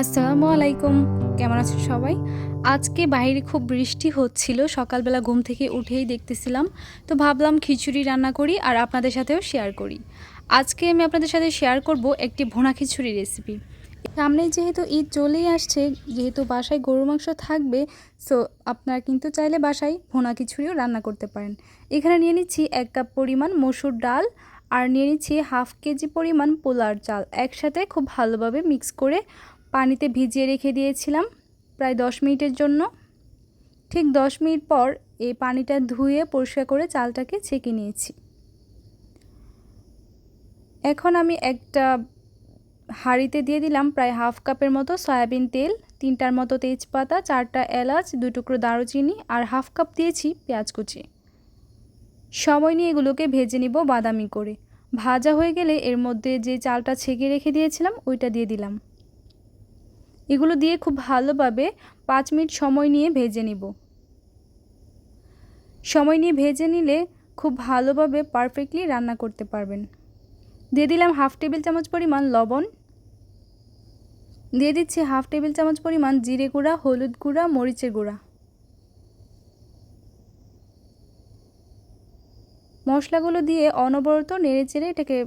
আসসালামু আলাইকুম। কেমন আছেন সবাই? আজকে বাইরে খুব বৃষ্টি হচ্ছিল, সকালবেলা ঘুম থেকে উঠেই দেখতেছিলাম। তো ভাবলাম খিচুড়ি রান্না করি আর আপনাদের সাথেও শেয়ার করি। আজকে আমি আপনাদের সাথে শেয়ার করব একটি ভোনা খিচুড়ি রেসিপি সামনে যেহেতু ঈদ চলেই আসছে, যেহেতু বাসায় গরু মাংস থাকবে সো আপনারা কিন্তু চাইলে বাসায় ভোনা খিচুড়িও রান্না করতে পারেন। এখানে নিয়ে নিচ্ছি এক কাপ পরিমাণ মসুর ডাল আর নিয়ে নিচ্ছি হাফ কেজি পরিমাণ পোলার চাল একসাথে খুব ভালোভাবে মিক্স করে পানিতে ভিজিয়ে রেখে দিয়েছিলাম প্রায় দশ মিনিটের জন্য। ঠিক দশ মিনিট পর এই পানিটা ধুয়ে পরিষ্কার করে চালটাকে ছেঁকে নিয়েছি। এখন আমি একটা হাঁড়িতে দিয়ে দিলাম প্রায় হাফ কাপের মতো সয়াবিন তেল, তিনটার মতো তেজপাতা, চারটা এলাচ দুই টুকরো দারুচিনি আর হাফ কাপ দিয়েছি পেঁয়াজ কুচি। সময় নিয়ে এগুলোকে ভেজে নিব বাদামি করে। ভাজা হয়ে গেলে এর মধ্যে যে চালটা ছেঁকে রেখে দিয়েছিলাম, ওইটা দিয়ে দিলাম। এগুলো দিয়ে খুব ভালোভাবে পাঁচ মিনিট সময় নিয়ে ভেজে নিব। সময় নিয়ে ভেজে নিলে খুব ভালোভাবে পারফেক্টলি রান্না করতে পারবেন। দিয়ে দিলাম হাফ টেবিল চামচ পরিমাণ লবণ। দিয়ে দিচ্ছি হাফ টেবিল চামচ পরিমাণ জিরে গুঁড়া, হলুদ গুঁড়া, মরিচের গুঁড়া। মশলাগুলো দিয়ে অনবরত নেড়ে চেড়ে এটাকে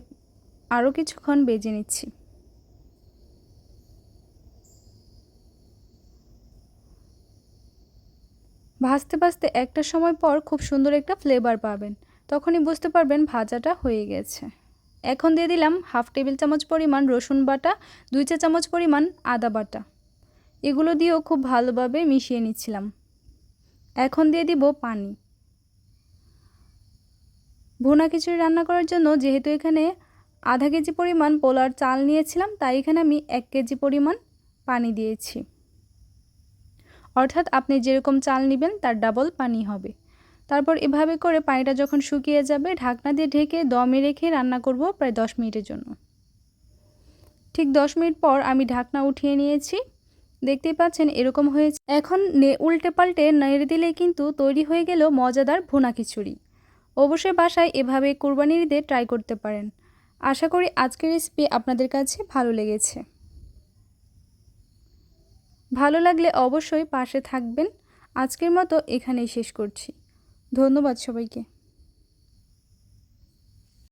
আরও কিছুক্ষণ বেজে নিচ্ছি। ভাজতে ভাজতে একটা সময় পর খুব সুন্দর একটা ফ্লেভার পাবেন। তখনই বুঝতে পারবেন ভাজাটা হয়ে গেছে। এখন দিয়ে দিলাম হাফ টেবিল চামচ পরিমাণ রসুন বাটা, দুই চা চামচ পরিমাণ আদা বাটা। এগুলো দিয়েও খুব ভালোভাবে মিশিয়ে নিচ্ছিলাম। এখন দিয়ে দিব পানি। ভুনা খিচুড়ি রান্না করার জন্য যেহেতু এখানে আধা কেজি পরিমাণ পোলার চাল নিয়েছিলাম, তাই এখানে আমি এক কেজি পরিমাণ পানি দিয়েছি। অর্থাৎ আপনি যেরকম চাল নেবেন, তার ডাবল পানি হবে। তারপর এভাবে করে পানিটা যখন শুকিয়ে যাবে, ঢাকনা দিয়ে ঢেকে দমে রেখে রান্না করব প্রায় দশ মিনিটের জন্য। ঠিক দশ মিনিট পর আমি ঢাকনা উঠিয়ে নিয়েছি। দেখতেই পাচ্ছেন এরকম হয়েছে। এখন নে উল্টে পাল্টে নেড়ে দিলেই কিন্তু তৈরি হয়ে গেল মজাদার ভুনা খিচুড়ি। অবশ্যই বাসায় এভাবে কোরবানির ঈদে ট্রাই করতে পারেন। আশা করি আজকের রেসিপি আপনাদের কাছে ভালো লেগেছে। ভালো লাগলে অবশ্যই পাশে থাকবেন। আজকের মতো এখানেই শেষ করছি। ধন্যবাদ সবাইকে।